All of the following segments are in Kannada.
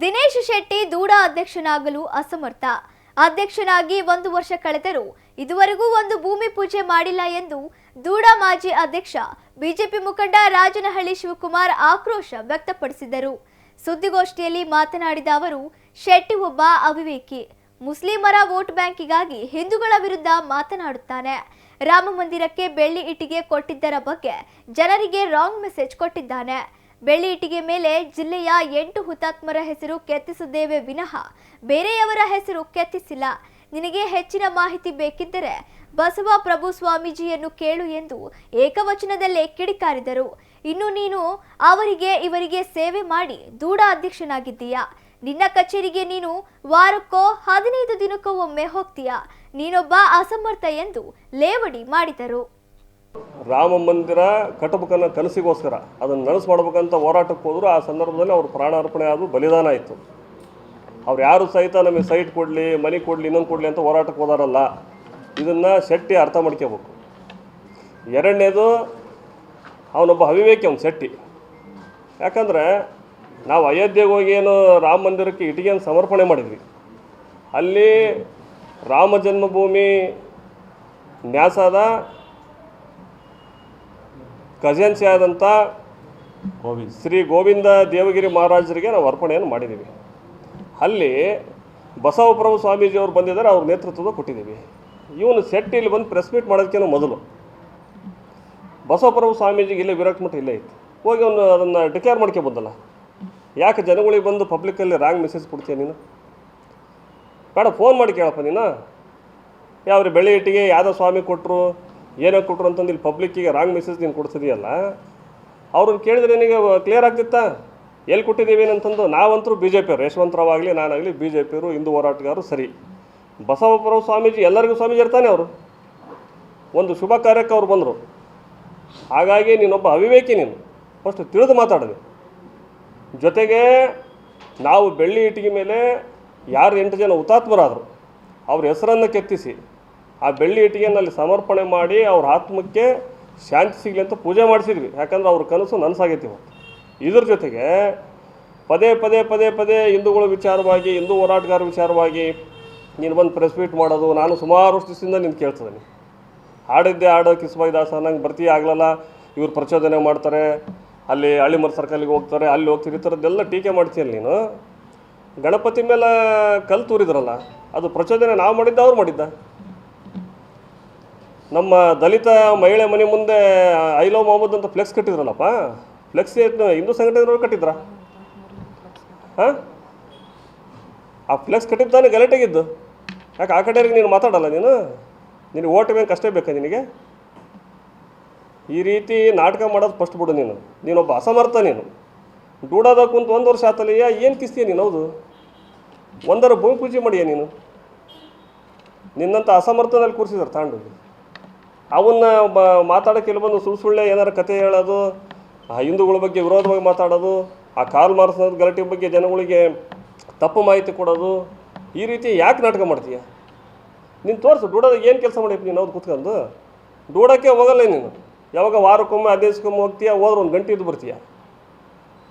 ದಿನೇಶ್ ಶೆಟ್ಟಿ ದೂಡ ಅಧ್ಯಕ್ಷನಾಗಲು ಅಸಮರ್ಥ. ಅಧ್ಯಕ್ಷನಾಗಿ ಒಂದು ವರ್ಷ ಕಳೆದರೂ ಇದುವರೆಗೂ ಒಂದು ಭೂಮಿ ಪೂಜೆ ಮಾಡಿಲ್ಲ ಎಂದು ದೂಡ ಮಾಜಿ ಅಧ್ಯಕ್ಷ, ಬಿಜೆಪಿ ಮುಖಂಡ ರಾಜನಹಳ್ಳಿ ಶಿವಕುಮಾರ್ ಆಕ್ರೋಶ ವ್ಯಕ್ತಪಡಿಸಿದರು. ಸುದ್ದಿಗೋಷ್ಠಿಯಲ್ಲಿ ಮಾತನಾಡಿದ ಅವರು, ಶೆಟ್ಟಿ ಒಬ್ಬ ಅವಿವೇಕಿ. ಮುಸ್ಲಿಮರ ವೋಟ್ ಬ್ಯಾಂಕಿಗಾಗಿ ಹಿಂದೂಗಳ ವಿರುದ್ಧ ಮಾತನಾಡುತ್ತಾನೆ. ರಾಮ ಮಂದಿರಕ್ಕೆ ಬೆಳ್ಳಿ ಇಟ್ಟಿಗೆ ಕೊಟ್ಟಿದ್ದರ ಬಗ್ಗೆ ಜನರಿಗೆ ರಾಂಗ್ ಮೆಸೇಜ್ ಕೊಟ್ಟಿದ್ದಾನೆ. ಬೆಳ್ಳಿ ಇಟ್ಟಿಗೆ ಮೇಲೆ ಜಿಲ್ಲೆಯ ಎಂಟು ಹುತಾತ್ಮರ ಹೆಸರು ಕೆತ್ತಿಸಿದ್ದೇವೆ ವಿನಃ ಬೇರೆಯವರ ಹೆಸರು ಕೆತ್ತಿಸಿಲ್ಲ. ನಿನಗೆ ಹೆಚ್ಚಿನ ಮಾಹಿತಿ ಬೇಕಿದ್ದರೆ ಬಸವ ಪ್ರಭು ಸ್ವಾಮೀಜಿಯನ್ನು ಕೇಳು ಎಂದು ಏಕವಚನದಲ್ಲೇ ಕಿಡಿಕಾರಿದರು. ಇನ್ನು ನೀನು ಅವರಿಗೆ ಇವರಿಗೆ ಸೇವೆ ಮಾಡಿ ದೂಡ ಅಧ್ಯಕ್ಷನಾಗಿದ್ದೀಯಾ? ನಿನ್ನ ಕಚೇರಿಗೆ ನೀನು ವಾರಕ್ಕೋ ಹದಿನೈದು ದಿನಕ್ಕೋ ಒಮ್ಮೆ ಹೋಗ್ತೀಯಾ? ನೀನೊಬ್ಬ ಅಸಮರ್ಥ ಎಂದು ಲೇವಡಿ ಮಾಡಿದರು. ರಾಮ ಮಂದಿರ ಕಟ್ಟಬೇಕನ್ನೋ ಕನಸಿಗೋಸ್ಕರ ಅದನ್ನು ನನಸು ಮಾಡ್ಬೇಕಂತ ಹೋರಾಟಕ್ಕೆ ಹೋದ್ರು, ಆ ಸಂದರ್ಭದಲ್ಲಿ ಅವ್ರು ಪ್ರಾಣಾರ್ಪಣೆ ಆದರೂ ಬಲಿದಾನ ಆಯಿತು. ಅವ್ರು ಯಾರು ಸಹಿತ ನಮಗೆ ಸೈಟ್ ಕೊಡಲಿ, ಮನೆ ಕೊಡಲಿ, ಇನ್ನೊಂದು ಕೊಡಲಿ ಅಂತ ಹೋರಾಟಕ್ಕೆ ಹೋದಾರಲ್ಲ, ಇದನ್ನು ಶೆಟ್ಟಿ ಅರ್ಥ ಮಾಡ್ಕೋಬೇಕು. ಎರಡನೇದು, ಅವನೊಬ್ಬ ಅವಿವೇಕಿ ಅವ್ನು ಶೆಟ್ಟಿ. ಯಾಕಂದರೆ ನಾವು ಅಯೋಧ್ಯೆಗೆ ಹೋಗಿ ಏನು ರಾಮ ಮಂದಿರಕ್ಕೆ ಇಟಿಗೆಯನ್ನು ಸಮರ್ಪಣೆ ಮಾಡಿದ್ವಿ. ಅಲ್ಲಿ ರಾಮ ಜನ್ಮಭೂಮಿ ನ್ಯಾಸದ ಖಜಾನ್ಸಿ ಆದಂಥ ಗೋವಿ ಶ್ರೀ ಗೋವಿಂದ ದೇವಗಿರಿ ಮಹಾರಾಜರಿಗೆ ನಾವು ಅರ್ಪಣೆಯನ್ನು ಮಾಡಿದ್ದೀವಿ. ಅಲ್ಲಿ ಬಸವಪ್ರಭು ಸ್ವಾಮೀಜಿಯವರು ಬಂದಿದ್ದಾರೆ, ಅವ್ರ ನೇತೃತ್ವದ ಕೊಟ್ಟಿದ್ದೀವಿ. ಇವನು ಸೆಟ್ ಇಲ್ಲಿ ಬಂದು ಪ್ರೆಸ್ ಮೀಟ್ ಮಾಡೋದಕ್ಕಿಂತ ಮೊದಲು. ಬಸವಪ್ರಭು ಸ್ವಾಮೀಜಿಗೆ ಇಲ್ಲೇ ವಿರಾಟ್ ಇಲ್ಲೇ ಇತ್ತು ಹೋಗಿ ಅವನು ಅದನ್ನು ಡಿಕ್ಲೇರ್ ಮಾಡ್ಕೊಬೋದಲ್ಲ ಯಾಕೆ ಜನಗಳಿಗೆ ಬಂದು ಪಬ್ಲಿಕ್ಕಲ್ಲಿ ರಾಂಗ್ ಮೆಸೇಜ್ ಕೊಡ್ತೀಯ ನೀನು? ಬೇಡ ಫೋನ್ ಮಾಡಿ ಕೇಳಪ್ಪ ನೀನು. ಯಾವ್ರಿ ಬೆಳೆ ಇಟ್ಟಿಗೆ ಯಾವುದೋ ಸ್ವಾಮಿ ಕೊಟ್ಟರು ಏನೋ ಕೊಟ್ಟರು ಅಂತಂದು ಇಲ್ಲಿ ಪಬ್ಲಿಕ್ಕಿಗೆ ರಾಂಗ್ ಮೆಸೇಜ್ ನೀನು ಕೊಡ್ತಿದೆಯಲ್ಲ ಅವ್ರನ್ನ ಕೇಳಿದ್ರೆ ನಿನಗೆ ಕ್ಲಿಯರ್ ಆಗ್ತಿತ್ತಾ? ಎಲ್ಲಿ ಕೊಟ್ಟಿದ್ದೀವಿ ಏನಂತಂದು? ನಾವಂತರೂ ಬಿ ಜೆ ಪಿಯವರು ಯಶವಂತರಾವ್ ಆಗಲಿ ನಾನಾಗಲಿ ಬಿ ಜೆ ಪಿಯವರು ಹಿಂದೂ ಹೋರಾಟಗಾರರು ಸರಿ. ಬಸವಪ್ರಭು ಸ್ವಾಮೀಜಿ, ಎಲ್ಲರಿಗೂ ಸ್ವಾಮೀಜಿ ಇರ್ತಾನೆ ಅವರು. ಒಂದು ಶುಭ ಕಾರ್ಯಕ್ಕೆ ಅವ್ರು ಬಂದರು. ಹಾಗಾಗಿ ನೀನೊಬ್ಬ ಅವಿವೇಕಿ ನೀನು. ಫಸ್ಟ್ ತಿಳಿದು ಮಾತಾಡಿದೆ ಜೊತೆಗೆ ನಾವು ಬೆಳ್ಳಿ ಇಟ್ಟಿಗೆ ಮೇಲೆ ಯಾರು ಎಂಟು ಜನ ಹುತಾತ್ಮರಾದರು, ಅವ್ರ ಹೆಸರನ್ನು ಕೆತ್ತಿಸಿ ಆ ಬೆಳ್ಳಿ ಇಟ್ಟಿಗೆಯನ್ನು ಅಲ್ಲಿ ಸಮರ್ಪಣೆ ಮಾಡಿ ಅವ್ರ ಆತ್ಮಕ್ಕೆ ಶಾಂತಿ ಸಿಗಲಿ ಅಂತ ಪೂಜೆ ಮಾಡಿಸಿದ್ವಿ. ಯಾಕಂದ್ರೆ ಅವ್ರ ಕನಸು ನನಸಾಗೈತಿ ಇವತ್ತು. ಇದ್ರ ಜೊತೆಗೆ ಪದೇ ಪದೇ ಪದೇ ಪದೇ ಹಿಂದೂಗಳ ವಿಚಾರವಾಗಿ, ಹಿಂದೂ ಹೋರಾಟಗಾರ ವಿಚಾರವಾಗಿ, ನೀನು ಬಂದು ಪ್ರೆಸ್ ಮೀಟ್ ಮಾಡೋದು, ನಾನು ಸುಮಾರು ವರ್ಷದಿಂದ ನಿನ್ನ ಕೇಳ್ತಿದ್ದೀನಿ. ಹಾಡಿದ್ದೆ ಹಾಡೋ, ಕಿಸ್ಬಾಯಿ ದಾಸ ನಂಗೆ ಬರ್ತೀಯ ಆಗಲಲ್ಲ? ಇವ್ರು ಪ್ರಚೋದನೆ ಮಾಡ್ತಾರೆ, ಅಲ್ಲಿ ಹಳ್ಳಿಮರ ಸರ್ಕಲ್ಗೆ ಹೋಗ್ತಾರೆ, ಅಲ್ಲಿ ಹೋಗ್ತೀರಿ ಈ ಥರದ್ದೆಲ್ಲ ಟೀಕೆ ಮಾಡ್ತೀಯಲ್ಲ ನೀನು? ಗಣಪತಿ ಮೇಲೆ ಕಲ್ಲು ತೂರಿದ್ರಲ್ಲ, ಅದು ಪ್ರಚೋದನೆ ನಾವು ಮಾಡಿದ್ದ, ಅವ್ರು ಮಾಡಿದ್ದ? ನಮ್ಮ ದಲಿತ ಮಹಿಳೆ ಮನೆ ಮುಂದೆ ಐ ಲವ್ ಮೊಹಮ್ಮದ್ ಅಂತ ಫ್ಲೆಕ್ಸ್ ಕಟ್ಟಿದ್ರಲ್ಲಪ್ಪ? ಫ್ಲೆಕ್ಸ್ ಹಿಂದೂ ಸಂಘಟನೆಯವರು ಕಟ್ಟಿದ್ರ? ಹಾಂ? ಆ ಫ್ಲೆಕ್ಸ್ ಕಟ್ಟಿದ್ದಾನೆ ಗಲಾಟೆಗಿದ್ದು. ಯಾಕೆ ಆ ಕಡೆಯವ್ರಿಗೆ ನೀನು ಮಾತಾಡಲ್ಲ ನೀನು? ನಿನಗೆ ಓಟ್ ಬ್ಯಾಂಕ್ ಅಷ್ಟೇ ಬೇಕಾ ನಿನಗೆ? ಈ ರೀತಿ ನಾಟಕ ಮಾಡೋದು ಫಸ್ಟ್ ಬಿಡು ನೀನು. ನೀನೊಬ್ಬ ಅಸಮರ್ಥ ನೀನು. ಡೂಡಾದ ಕುಂತು ಒಂದು ವರ್ಷ ಆತಲಯ್ಯ ಏನು ಕಿಸ್ತೀಯ ನೀನು? ಹೌದು. ಒಂದರ ಭೂಮಿ ಪೂಜೆ ಮಾಡಿಯ ನೀನು? ನಿನ್ನಂಥ ಅಸಮರ್ಥನಲ್ಲಿ ಕೂರಿಸಿದಾರೆ ತಾಂಡೋಗಿ ಅವನ್ನ ಮಾತಾಡೋಕೆ ಇಲ್ಲಿ ಬಂದು ಸುಳ್ಳು ಸುಳ್ಳೆ ಏನಾರು ಕತೆ ಹೇಳೋದು ಆ ಹಿಂದೂಗಳ ಬಗ್ಗೆ ವಿರೋಧವಾಗಿ ಮಾತಾಡೋದು ಆ ಕಾಲ್ ಮಾರ್ಸೋದು ಗಲಾಟೆ ಬಗ್ಗೆ ಜನಗಳಿಗೆ ತಪ್ಪು ಮಾಹಿತಿ ಕೊಡೋದು ಈ ರೀತಿ ಯಾಕೆ ನಾಟಕ ಮಾಡ್ತೀಯ? ನೀನು ತೋರಿಸು ಡೂಡೋದಾಗ ಏನು ಕೆಲಸ ಮಾಡಿಪ್ಪ ನೀನು ಅವ್ರು ಕೂತ್ಕೊಂಡು? ಡೂಡೋಕ್ಕೆ ಹೋಗಲ್ಲ ನೀನು. ಯಾವಾಗ ವಾರಕ್ಕೊಮ್ಮೆ ಹದಿನೈದು ದಿವ್ಸಕ್ಕೊಮ್ಮೆ ಹೋಗ್ತೀಯ ಹೋದ್ರೆ ಒಂದು ಗಂಟೆ ಇದ್ದು ಬರ್ತೀಯ?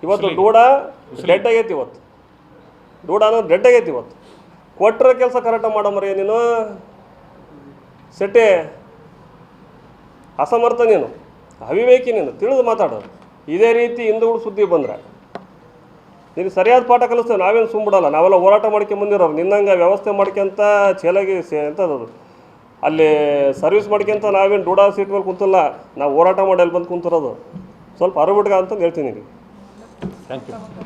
ಇವತ್ತು ಡೂಡ ಡೆಡ್ ಆಗೈತಿ ಇವತ್ತು. ಡೂಡ ಅನ್ನೋದು ಡೆಡ್ ಆಗೈತಿ ಇವತ್ತು. ಕೊಟ್ಟರೆ ಕೆಲಸ ಕರೆಕ್ಟಾಗಿ ಮಾಡೋ ಮರೆಯ ನೀನು? ಸೆಟ್ಟೆ. ಅಸಮರ್ಥ ನೀನು ಅವಿವೇಕಿ ನೀನು ತಿಳಿದು ಮಾತಾಡು ಇದೇ ರೀತಿ ಹಿಂದೂಗಳು ಸುದ್ದಿ ಬಂದರೆ. ನಿನಗೆ ಸರಿಯಾದ ಪಾಠ ಕಲಿಸ್ತೇವೆ ನಾವೇನು ಸುಮ್ಬಿಡಲ್ಲ ನಾವೆಲ್ಲ ಹೋರಾಟ ಮಾಡ್ಕೊಂಡ್ ಬಂದಿರೋರು. ನಿನ್ನಂಗೆ ವ್ಯವಸ್ಥೆ ಮಾಡ್ಕೊಂತ ಚೇಲಾಗಿ ಎಂಥದ್ದು ಅಲ್ಲಿ ಸರ್ವಿಸ್ ಮಾಡ್ಕೊಂತ ನಾವೇನು ಡೂಡಾ ಸೀಟ್ ಮೇಲೆ ಕುಂತಲ್ಲ. ನಾವು ಹೋರಾಟ ಮಾಡಿ ಅಲ್ಲಿ ಬಂದು ಕುಂತಿರೋದು. ಸ್ವಲ್ಪ ಅರಿಬಿಟ್ಗ ಅಂತಂದು ಹೇಳ್ತೀನಿ ಥ್ಯಾಂಕ್ ಯು